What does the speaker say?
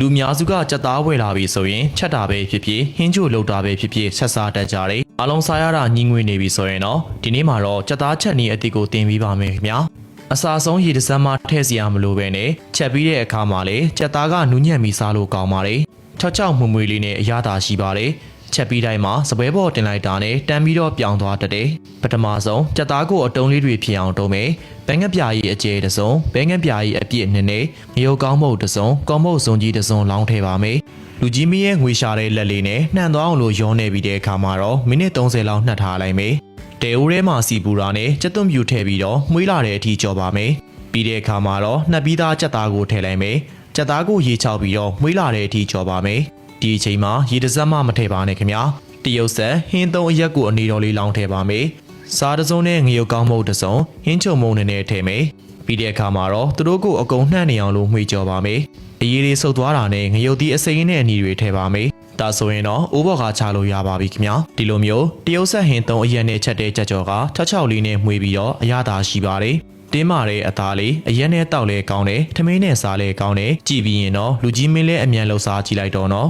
လူအများစုကကြက်သားဝယ်လာပြီဆိုရင်ချက်တာပဲဖြစ်ဖြစ်ဟင်းချိုလုပ်တာပဲဖြစ်ဖြစ်ဆက်စားတတ်ကြတယ်အလုံးစားရတာညှင်းငွေနေပြီဆိုရင်တော့ဒီနေ့မှာတော့ကြက်သားချက်နည်းအသစ်ကိုတင်ပေးပါမယ်ခင်ဗျာအစာဆုံးရေတစ်စက်မှထည့်စရာမလိုပဲနဲ့ချက်ပြီးတဲ့အခါမှာလေကြက်သားကနူးညံ့ပြီးစားလို့ကောင်းပါတယ်ချော့ချော့မွမွေလေးနဲ့အရသာရှိပါတယ် ချက်ပြီးတိုင်းမှာစပွဲပေါ်တင်လိုက်တာနဲ့တန်းပြီးတော့ပြောင်းသွားတတ်တယ်ပထမဆုံးကြက်သားကိုအတုံးလေးတွေဖြစ်အောင်တုံးမယ်ဘဲငက်ပြာကြီးအကျဲတစ်စုံဘဲငက်ပြာကြီးအပြည့်နှစ်နဲ့ငရုတ်ကောင်းမုတ်တစ်စုံကောင်းမုတ်စုံကြီးတစ်စုံလောင်းထည့်ပါမယ်လူကြီးမီးရဲ့ငွေရှာတဲ့လက်လေးနဲ့နှံသွားအောင်လို့ရောနေပြီးတဲ့အခါမှာတော့မိနစ်30လောက်နှက်ထားလိုက်မယ်တဲအိုးထဲမှာစီပူတာနဲ့ကြက်သွန်ပြူထည့်ပြီးတော့မှုေးလာတဲ့အထိကြော်ပါမယ်ပြီးတဲ့အခါမှာတော့နှက်ပြီးသားကြက်သားကိုထည့်လိုက်မယ်ကြက်သားကိုရေချောက်ပြီးတော့မှုေးလာတဲ့အထိကြော်ပါမယ် ဒီအချိန်မှာရေတစ်စက်မှမထည့်ပါနဲ့ခင်ဗျာတရုတ်ဆက်ဟင်းသုံးအရက်ကိုအနေတော်လေးလောင်းထည့်ပါမယ်စားတစ်စုံနဲ့ငရုတ်ကောင်းမုတ်တစ်စုံဟင်းချုံမုံနဲ့နဲ့ထည့်မယ်ပြီးတဲ့အခါမှာတော့သူတို့ကိုအကုန်နှံ့နေအောင်လို့မှွေကြော်ပါမယ်အရေးလေးဆုပ်သွားတာနဲ့ငရုတ်သီးအစိမ်းနဲ့အနီတွေထည့်ပါမယ်ဒါဆိုရင်တော့အိုးဘော်ကချလို့ရပါပြီခင်ဗျာဒီလိုမျိုးတရုတ်ဆက်ဟင်းသုံးအရက်နဲ့ချက်တဲ့ကြက်ကြော်ကချောက်ချောက်လေးနဲ့မှွေပြီးတော့အရသာရှိပါတယ်တင်းမာတဲ့အသားလေးအရက်နဲ့တောက်လဲကောင်းတယ်ထမင်းနဲ့စားလဲကောင်းတယ်ကြည်ပြီးရင်တော့လူကြီးမင်းလဲအမြန်လှူစားကြည့်လိုက်တော့နော်